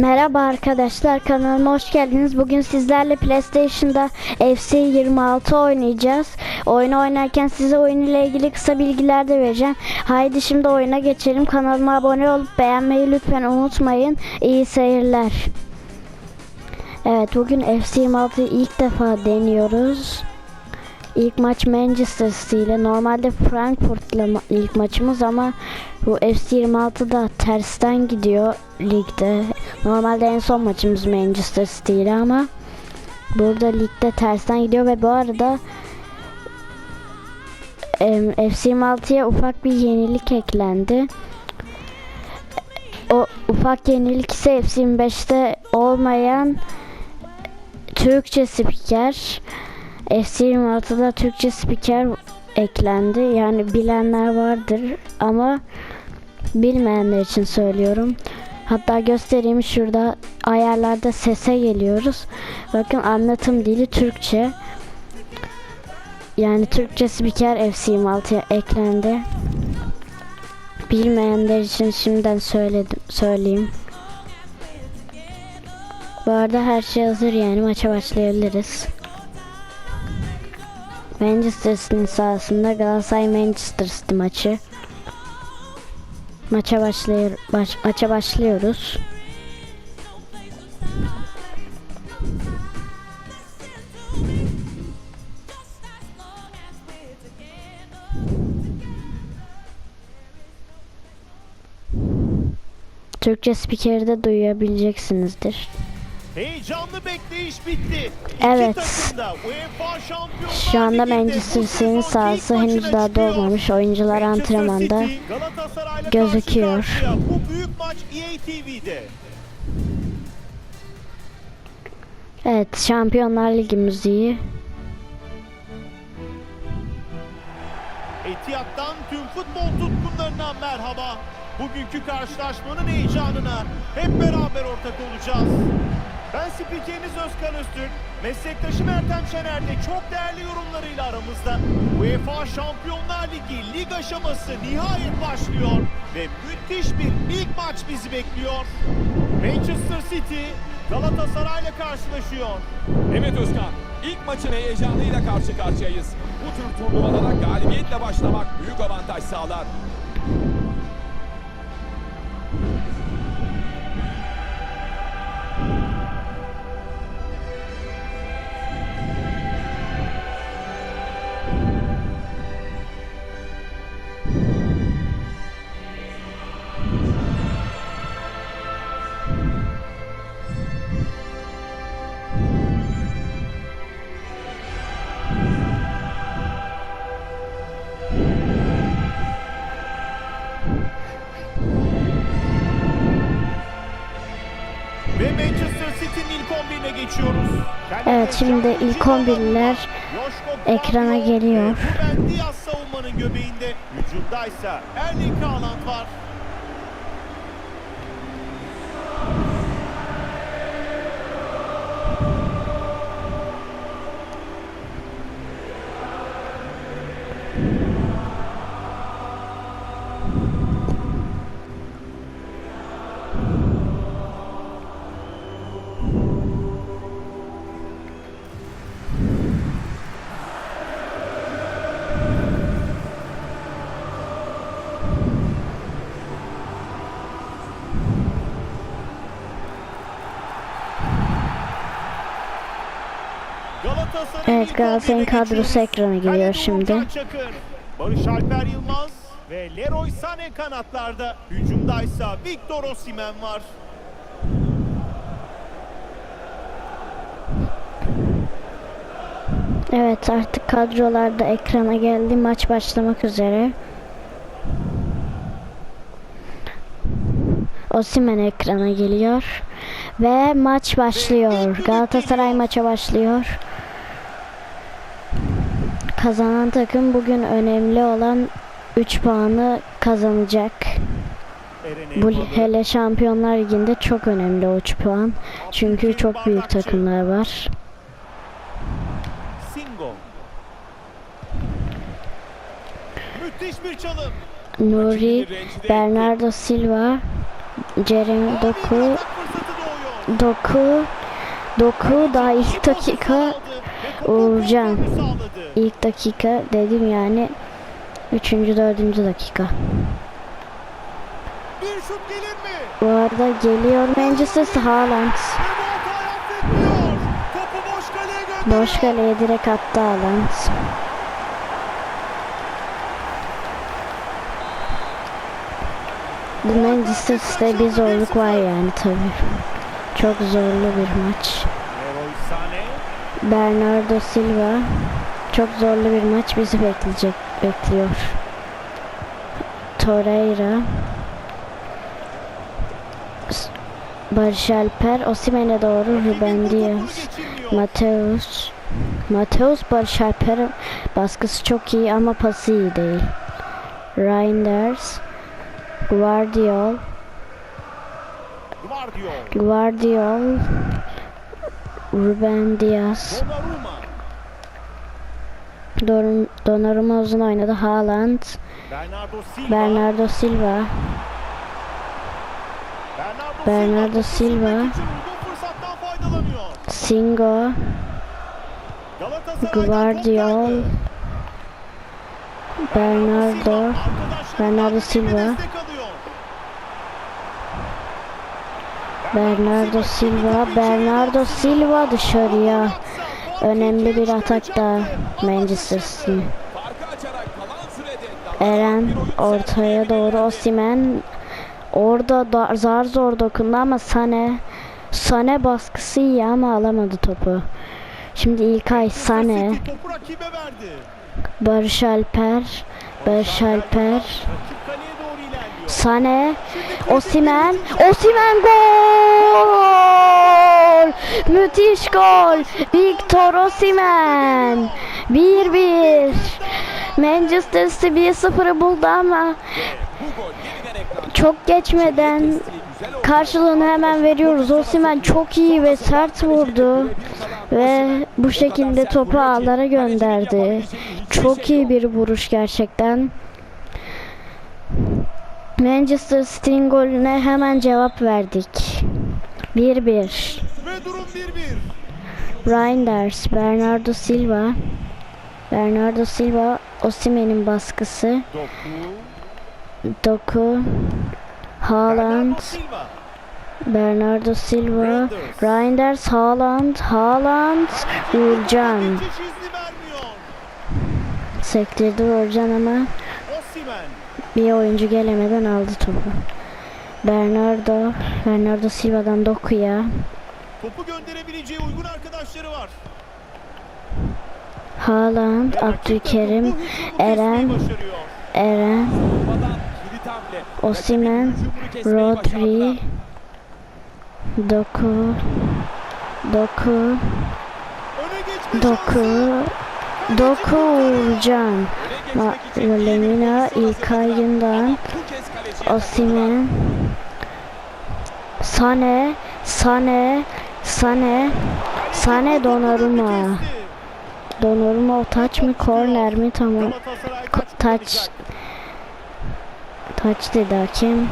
Merhaba arkadaşlar kanalıma hoş geldiniz. Bugün sizlerle PlayStation'da FC 26 oynayacağız. Oyunu oynarken size oyun ile ilgili kısa bilgiler de vereceğim. Haydi şimdi oyuna geçelim. Kanalıma abone olup beğenmeyi lütfen unutmayın. İyi seyirler. Evet bugün FC 26'yı ilk defa deniyoruz. İlk maç Manchester City ile normalde Frankfurt'la ma- ilk maçımız ama bu FC26'da tersten gidiyor ligde. Normalde en son maçımız Manchester City ile ama burada ligde tersten gidiyor ve bu arada em, FC26'ya ufak bir yenilik eklendi. O ufak yenilik ise FC25'te olmayan Türkçe spiker. FC26'da Türkçe spiker eklendi. Yani bilenler vardır ama bilmeyenler için söylüyorum. Hatta göstereyim şurada ayarlarda sese geliyoruz. Bakın anlatım dili Türkçe. Yani Türkçe spiker FC26'ya eklendi. Bilmeyenler için şimdiden söyledim, söyleyeyim. Bu arada her şey hazır yani maça başlayabiliriz. Manchester City'nin sahasında Galatasaray Manchester City maçı. Maça başlıyor baş, maça başlıyoruz. Türkçe spikeri de duyabileceksinizdir. Heyecanlı bekleyiş bitti. Evet. Şu anda Manchester City'nin sahası henüz daha doğmamış. Oyuncular Manchester antrenmanda. City, gözüküyor. Bu büyük maç EA TV'de. Evet, Şampiyonlar Ligi müziği. Etihad'dan tüm futbol tutkunlarına merhaba. Bugünkü karşılaşmanın heyecanına hep beraber ortak olacağız. Ben spikeriniz Özkan Öztürk. Meslektaşım Ertem Şener de çok değerli yorumlarıyla aramızda. UEFA Şampiyonlar Ligi lig aşaması nihayet başlıyor. Ve müthiş bir ilk maç bizi bekliyor. Manchester City Galatasaray'la karşılaşıyor. Evet Özkan, ilk maçın heyecanıyla karşı karşıyayız. Bu tür turnuvalara galibiyetle başlamak büyük avantaj sağlar. Evet, şimdi ilk 11'ler ekrana geliyor. Savunmanın göbeğinde. Hücumdaysa Erling Haaland var. Evet, Galatasaray'ın 11'ine kadrosu ekrana geliyor Kalede şimdi. Barış Alper Yılmaz ve Leroy Sané kanatlarda. Hücumdaysa Victor Osimhen var. Evet, artık kadrolarda ekrana geldi. Maç başlamak üzere. Osimhen ekrana geliyor. Ve maç başlıyor. Galatasaray maça başlıyor. Kazanan takım bugün önemli olan 3 puanı kazanacak. Bu hele Şampiyonlar Ligi'nde çok önemli o 3 puan. Çünkü çok büyük takımlar var. Singo. Müthiş bir çalım. Nuri, Bernardo Silva, Jeremy Doku. Doku. Doku daha ilk dakika Uğurcan. ilk dakika dedim yani 3. 4. dakika. Bir şut gelir mi? Bu arada geliyor Manchester Haaland. Boş kaleye gönderiyor. Boş kaleye direkt attı Haaland. Manchester City'de bir zorluk var yani tabii. Çok zorlu bir maç. Bernardo Silva çok zorlu bir maç bizi bekleyecek bekliyor. Torreira Barış Alper Osimhen'e doğru Ruben Diaz. Mateus Mateus Barış Alper'in baskısı çok iyi ama pası iyi değil. Reinders Guardiol Guardiol. Ruben Diaz. Don Donnarumma uzun oynadı. Haaland, Bernardo Silva. Bernardo Silva, Bernardo, Silva. Singo, Guardiol. Bernardo, Bernardo Silva. Bernardo Silva, Bernardo Silva dışarıya. Önemli bir atak da Manchester City. Eren ortaya doğru Osimen orada da zar zor dokundu ama Sane Sane baskısı iyi ama alamadı topu. Şimdi İlkay Sane. Barış Alper, Barış Alper, Rakip kaleye doğru ilerliyor. Sane, Osimen, Osimen gol! Müthiş gol! Victor Osimen! 1-1. Manchester City 1-0'ı buldu ama çok geçmeden karşılığını hemen veriyoruz. Osimen çok iyi ve sert vurdu ve bu şekilde topu ağlara gönderdi. Çok iyi bir vuruş gerçekten. Manchester City'nin golüne hemen cevap verdik. 1-1. Ve durum 1-1. Reinders, Bernardo Silva. Bernardo Silva, Osimhen'in baskısı. Doku. Doku, Haaland, Bernardo Silva. Reinders, Haaland, Haaland, Uğurcan. Sektirdi Uğurcan ama. Bir oyuncu gelemeden aldı topu. Bernardo, Bernardo Silva'dan Doku'ya. Topu gönderebileceği uygun arkadaşları var. Haaland, Abdülkerim, Eren. Eren, kesmeyi Rodri. Doku, Doku, Doku. Doku Uğurcan. Lemina, İlkay. Gündoğan, Osimhen, Sane, Sane, Sane, Sane Donnarumma. Donnarumma o taç mı korner mi tamam. Ko- taç. Taç dedi hakem.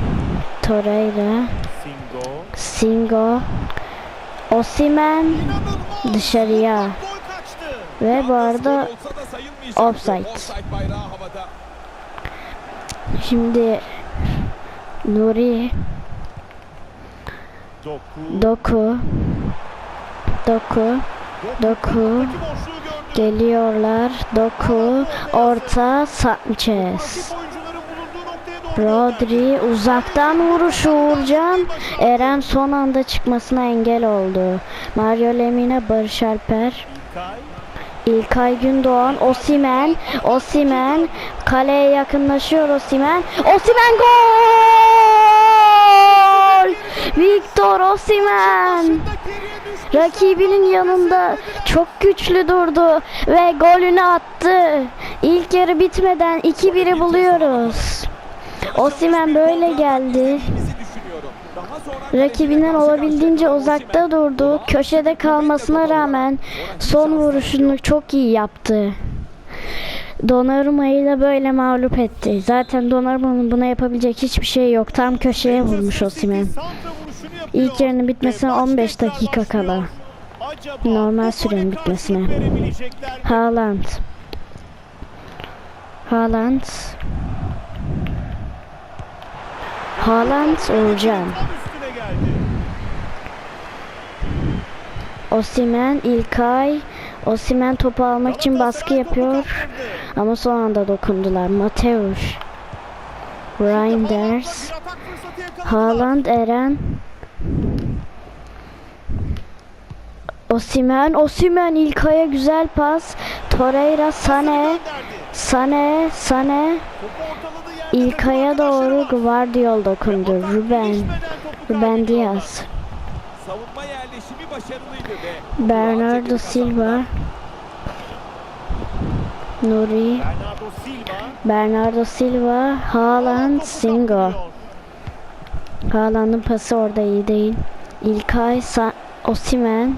Torreira, Singo. İnanılmaz. dışarıya. Ve bu arada gol olsa da sayılmayacaktı. Offside. Şimdi Nuri, Doku. Doku, Doku, geliyorlar. Doku, orta Sanchez. Rodri uzaktan vuruşu Uğurcan. Eren son anda çıkmasına engel oldu. Mario Lemina, Barış Alper, İlkay. Gündoğan, Osimen, Osimen, kaleye yakınlaşıyor Osimen. Osimen gol! Victor Osimen! Rakibinin yanında çok güçlü durdu ve golünü attı. İlk yarı bitmeden 2-1'i buluyoruz. Osimen böyle geldi. Bizi düşünüyorum. Daha sonra Rakibinden olabildiğince uzakta durdu. Köşede kalmasına rağmen son vuruşunu çok iyi yaptı. Donnarumma'yı da böyle mağlup etti. Zaten Donnarumma'nın buna yapabilecek hiçbir şey yok. Tam köşeye vurmuş Osimhen. İlk yarının bitmesine Ve maç 15 tekrar dakika kala. Normal sürenin bitmesine. Haaland. Haaland. Haaland Uğurcan. Tam üstüne geldi. Osimen, İlkay. Osimen topu almak için baskı yapıyor. Ama son anda dokundular. Mateus. Reinders. Haaland, Eren. Osimen, Osimen İlkay'a güzel pas. Torreira, Sane. Sane, Sane. İlkay'a doğru. Guardiol dokundu. Ruben. Ruben. Diaz. Savunma yerleşimi başarılıydı ve Bernardo Silva. Nuri. Bernardo Silva. Bernardo Silva. Haaland, Singo. Haaland'ın pası orada iyi değil. İlkay, Sa Osimen.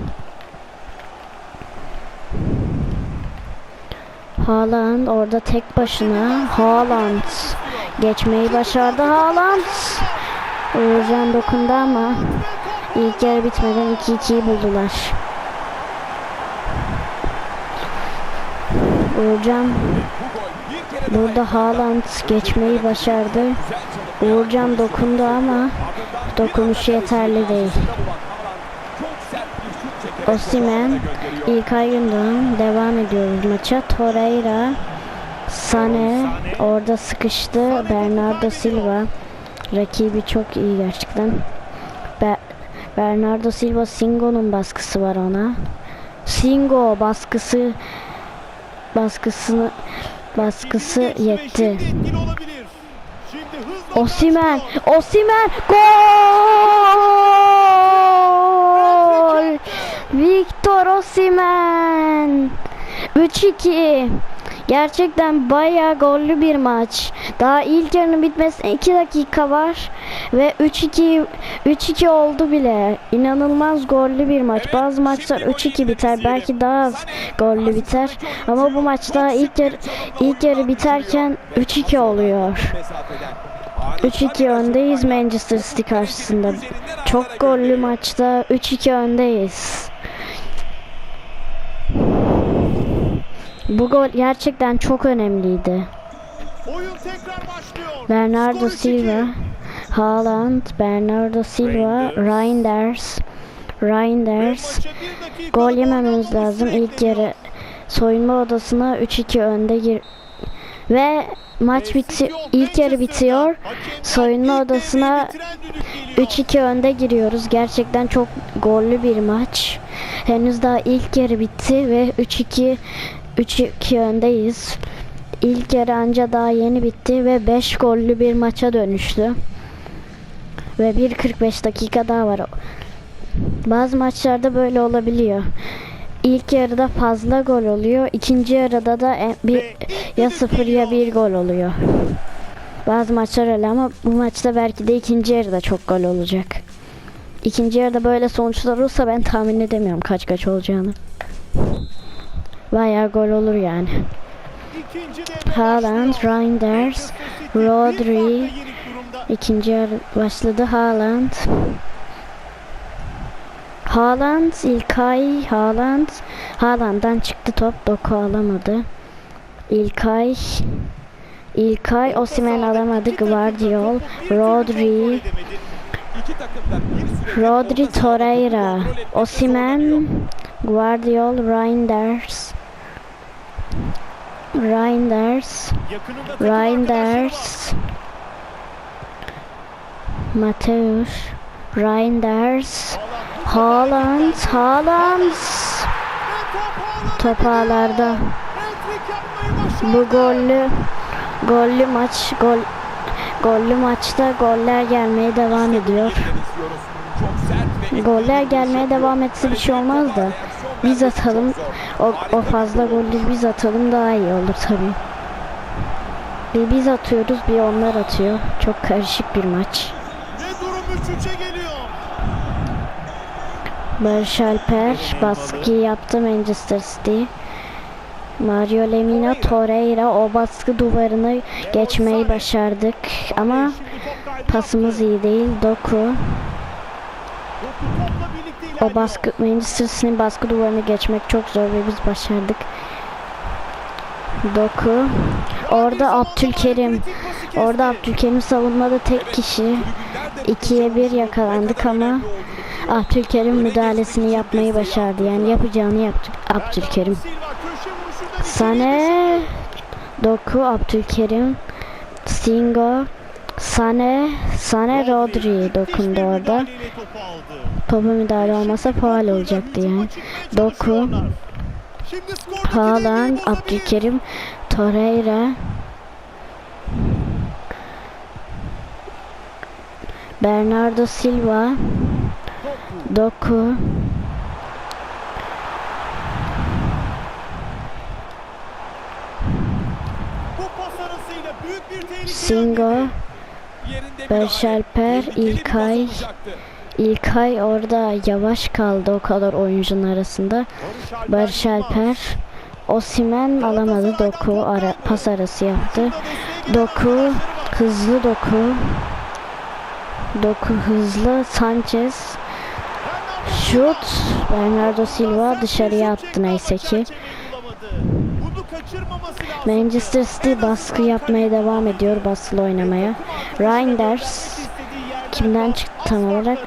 Haaland orada tek başına. Haaland geçmeyi başardı. Haaland. Uğurcan dokundu ama ilk yarı bitmeden 2-2'yi buldular. Uğurcan burada Haaland geçmeyi başardı. Uğurcan dokundu ama dokunuşu yeterli değil. Osimen. İlkay Gündoğan devam ediyoruz maça. Torreira, Sane orada sıkıştı. Bernardo Silva rakibi çok iyi gerçekten. Be- Bernardo Silva Singo'nun baskısı var ona. Singo baskısı baskısını baskısı yetti. Osimen. Osimen gol! Victor Osimen 3-2. Gerçekten bayağı gollü bir maç. Daha ilk yarının bitmesine 2 dakika var ve 3-2 3-2 oldu bile. İnanılmaz gollü bir maç. Bazı maçlar 3-2 biter, belki daha az gollü biter. Ama bu maç daha ilk yarı ilk yarı biterken 3-2 oluyor. Mesafeden. 3-2 öndeyiz Manchester City karşısında. Çok gollü maçta 3-2 öndeyiz. Bu gol gerçekten çok önemliydi. Oyun tekrar başlıyor. Bernardo Skor 3-2. Silva, Haaland, Bernardo Silva, Reinders, Reinders. Gol oynanması lazım. İlk yarı soyunma odasına 3-2 önde gir ve maç biti ilk yarı bitiyor. Soyunma odasına devreyi bitiren düdük geliyor. 3-2 önde giriyoruz. Gerçekten çok gollü bir maç. Henüz daha ilk yarı bitti ve 3-2 3-2 öndeyiz. İlk yarı anca daha yeni bitti ve 5 gollü bir maça dönüştü. Ve 1.45 dakika daha var. Bazı maçlarda böyle olabiliyor. İlk yarıda fazla gol oluyor. ikinci yarıda da bir ya 0 ya 1 gol oluyor. Bazı maçlar öyle ama bu maçta belki de ikinci yarıda çok gol olacak. İkinci yarıda böyle sonuçlar olursa ben tahmin edemiyorum kaç kaç olacağını. Bayağı gol olur yani. Haaland. Reinders, Rodri. İkinci yarı başladı Haaland. Haaland, İlkay, Haaland. Haaland'dan çıktı top, Doku alamadı. İlkay, İlkay, Osimhen alamadı, Guardiol, Rodri, Rodri Torreira, zorlanıyor. Guardiol, Reinders, Reinders. Reinders, Mateus, Reinders, Haaland, Haaland, Ve top ağlarda. top ağlarda. Hat-trick yapmayı başardı. Bu gollü gollü maç gol gollü maçta goller gelmeye devam ediyor. Goller gelmeye devam etse bir şey Kaleciye biz atalım. O, o fazla gol. golleri biz atalım daha iyi olur tabii. Bir biz atıyoruz bir onlar atıyor. Çok karışık bir maç. Ve durum 3-3'e geliyor. Barış Alper baskı yaptı Manchester City. Mario Lemina Torreira o baskı duvarını geçmeyi başardık ama pasımız iyi değil. Doku O baskı Manchester City'nin baskı duvarını geçmek çok zor ve biz başardık. Doku. Orada Abdülkerim. Orada Abdülkerim savunmada tek kişi. İkiye bir yakalandık ama Abdülkerim müdahalesini yapmayı başardı. Yani yapacağını yaptı Abdülkerim. Sane, Doku, Abdülkerim, Singo, Sane, Sane Rodri dokundu orada. Topa müdahale olmasa faal olacaktı yani. Doku, Haaland. Abdülkerim, Torreira, Bernardo Silva, Doku, Singo, Bir İlkay. İlkay orada yavaş kaldı o kadar oyuncunun arasında. Barış Alper, Osimen alamadı. Doku ara, pas arası yaptı. Doku, hızlı Doku. Doku hızlı. Sanchez, şut. Bernardo Silva dışarıya attı neyse ki. Manchester City baskı yapmaya devam ediyor. Baskılı oynamaya. Reinders kimden çıktı tam olarak?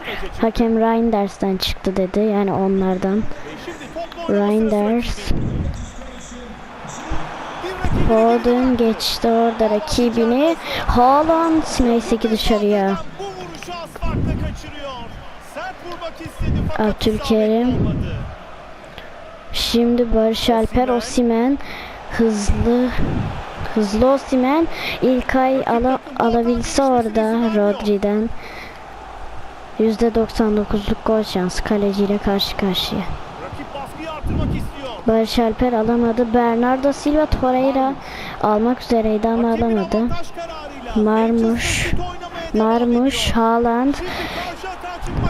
Hakem Reinders'ten çıktı dedi. Yani onlardan. Reinders. Foden geçti orada rakibini. Haaland neyse ki dışarıya. Abdülkerim. Şimdi Barış Alper Osimen hızlı hızlı Osimen İlkay ala, alabilse orada Rodri'den %99'luk gol şansı kaleciyle karşı karşıya. Barış Alper alamadı. Bernardo Silva Torreira almak üzereydi ama alamadı. Marmuş, Marmuş. Haaland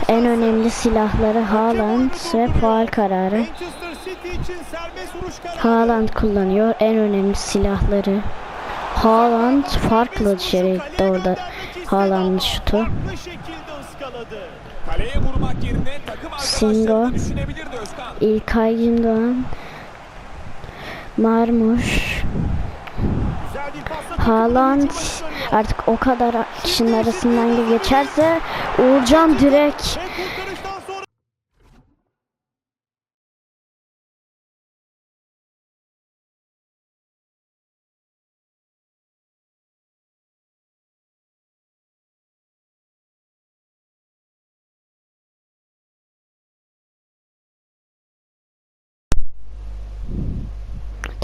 en önemli silahları Haaland ve faal kararı. Manchester City için serbest vuruş kararı. Haaland kullanıyor en önemli silahları. Haaland farklı dışarı gitti orada Haaland'ın şutu. Farklı şekilde ıskaladı. Kaleye vurmak yerine takım Singo. İlkay Gündoğan, Marmuş, Haaland artık o kadar kişinin arasından geçerse Uğurcan direkt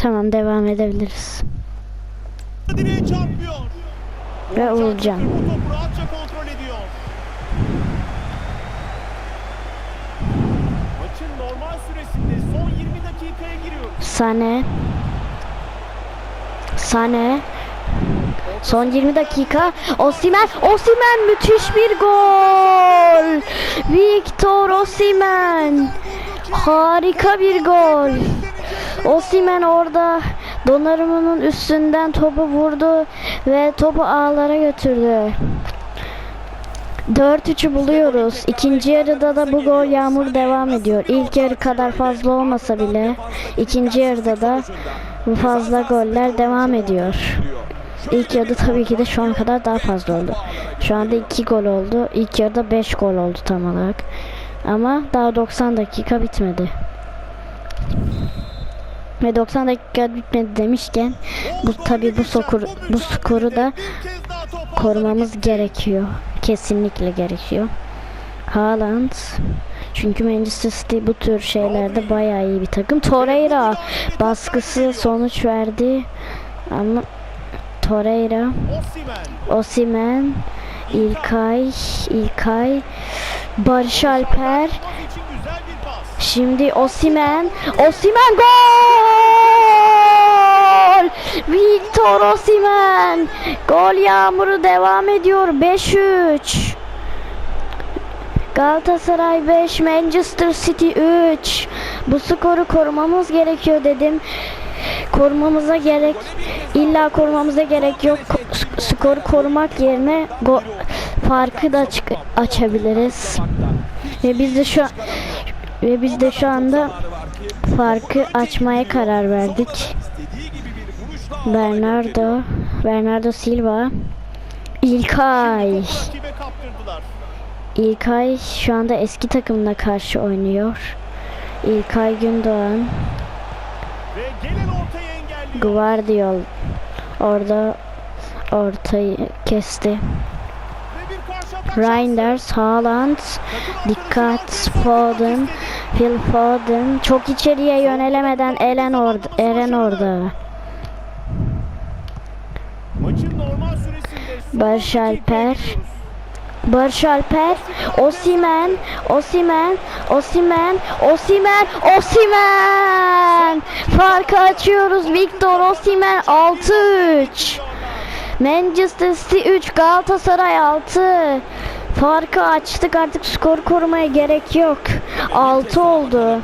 tamam devam edebiliriz. direğe çarpıyor. Ve Uğurcan. Bu topu rahatça kontrol ediyor. Maçın normal süresinde son 20 dakikaya giriyoruz. Sane, Sane, Son 20 dakika. Osimen, Osimen müthiş bir gol. Victor Osimen. Harika bir gol. Osimen orada Donnarumma'nın üstünden topu vurdu ve topu ağlara götürdü. 4-3'ü buluyoruz. İkinci yarıda da bu gol yağmur devam ediyor. İlk yarı kadar fazla olmasa bile ikinci yarıda da bu fazla goller devam ediyor. İlk yarıda tabii ki de şu an kadar daha fazla oldu. Şu anda 2 gol oldu. İlk yarıda 5 gol oldu tam olarak. Ama daha 90 dakika bitmedi. Ve 90 dakika bitmedi demişken bu tabii bu skoru bu skoru da korumamız gerekiyor. Kesinlikle gerekiyor. Haaland çünkü Manchester City bu tür şeylerde bayağı iyi bir takım. Torreira baskısı sonuç verdi. Ama Torreira, Osimen, İlkay, İlkay, Barış Alper. Şimdi Osimen, Osimen gol! Victor Osimen. Gol yağmuru devam ediyor. 5-3. Galatasaray 5, Manchester City 3. Bu skoru korumamız gerekiyor dedim. Korumamıza gerek illa korumamıza gerek yok. Ko- skoru korumak yerine go- farkı da açabiliriz. Ve biz de şu ve biz de şu anda farkı açmaya karar verdik. Bernardo, Bernardo Silva, İlkay. İlkay şu anda eski takımına karşı oynuyor. İlkay Gündoğan. Guardiol orada ortayı kesti. Reinders, Haaland, dikkat Foden, Phil Foden çok içeriye yönelemeden Eren orada, Eren orada. Maçın normal süresinde son Barış Alper. Barış Alper, Osimen, Osimen, Osimen, Osimen, Osimen. Farkı açıyoruz. Victor Osimen 6-3. Manchester City 3, Galatasaray 6. Farkı açtık artık skor korumaya gerek yok. 6 oldu.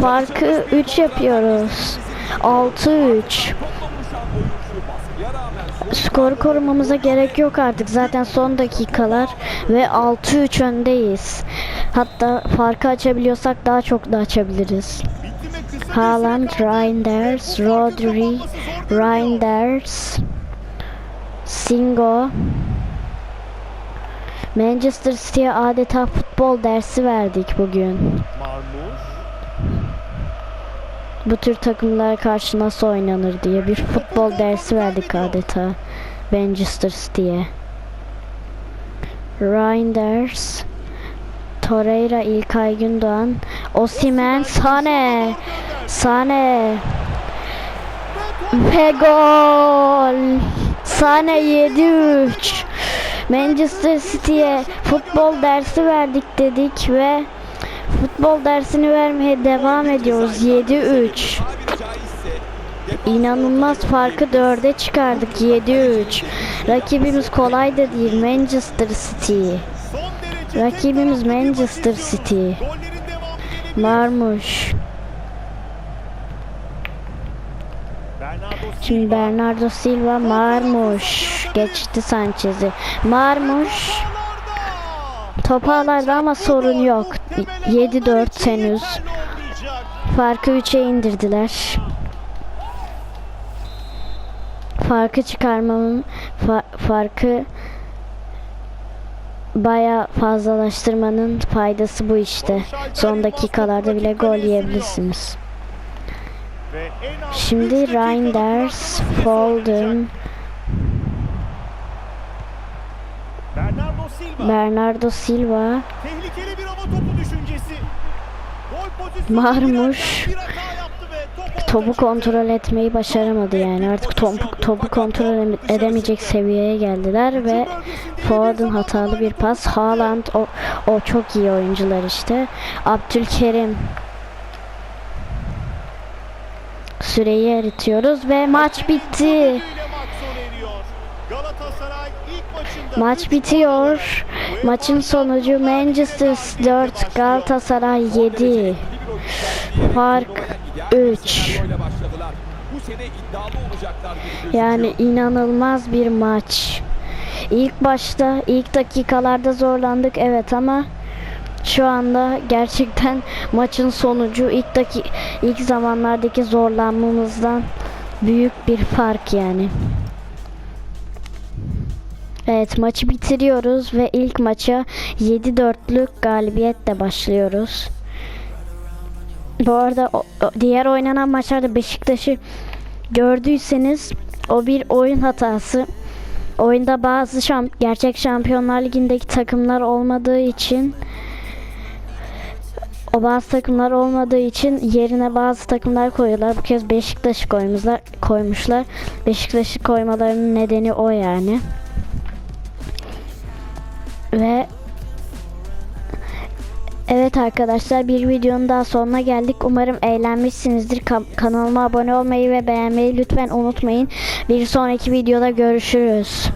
Farkı 3 yapıyoruz. 6-3. topla vuruşan oyuncu baskıya rağmen Skor korumamıza gerek yok artık. Zaten son dakikalar ve 6-3 öndeyiz. Hatta farkı açabiliyorsak daha çok da açabiliriz. Haaland. Reinders, Rodri. Reinders, Singo. Manchester City'ye adeta futbol dersi verdik bugün. Marmuş. Bu tür takımlara karşı nasıl oynanır diye bir futbol dersi verdik adeta Manchester City'ye. Reinders, Torreira, İlkay Gündoğan, Osimen, Sane, Sane ve gol. Sane 7-3. Manchester City'ye futbol dersi verdik dedik ve futbol dersini vermeye devam ediyoruz 7-3. tabiri caizse İnanılmaz farkı 4'e çıkardık 7-3. Rakibimiz kolay da değil Manchester City. Rakibimiz Manchester City. izliyoruz. Gollerin devamı gelebilir. Marmuş. Bernardo Silva. Şimdi Bernardo Silva Marmuş. Geçti Sanchez'i. Marmuş. Ağlarda. Top ağlarda ama sorun yok. 7-4 henüz. Farkı 3'e indirdiler. Farkı çıkarmamın fa- farkı baya fazlalaştırmanın faydası bu işte. Son dakikalarda bile gol yiyebilirsiniz. Şimdi Reinders, Foden. Bernardo Silva. Bernardo Silva, Tehlikeli bir hava topu düşüncesi. Marmuş. topu kontrol etmeyi başaramadı yani. Artık topu, topu kontrol ede- edemeyecek seviyeye geldiler ve Foden hatalı bir pas. Haaland o, o çok iyi oyuncular işte. Abdülkerim süreyi eritiyoruz ve maç bitti. Maç bitiyor. Maçın sonucu Manchester 4, Galatasaray 7. Fark 3. Bu sene iddialı olacaklar gibi gözüküyor. Yani inanılmaz bir maç. İlk başta, ilk dakikalarda zorlandık evet ama şu anda gerçekten maçın sonucu ilk daki ilk zamanlardaki zorlanmamızdan büyük bir fark yani. Evet maçı bitiriyoruz ve ilk maça 7-4'lük galibiyetle başlıyoruz. Bu arada o- diğer oynanan maçlarda Beşiktaş'ı gördüyseniz o bir oyun hatası. Oyunda bazı şamp gerçek Şampiyonlar Ligi'ndeki takımlar olmadığı için o bazı takımlar olmadığı için yerine bazı takımlar koyuyorlar. Bu kez Beşiktaş'ı koymuşlar. koymuşlar. Beşiktaş'ı koymalarının nedeni o yani. Ve Evet arkadaşlar bir videonun daha sonuna geldik. Umarım eğlenmişsinizdir. Ka- kanalıma abone olmayı ve beğenmeyi lütfen unutmayın. Bir sonraki videoda görüşürüz.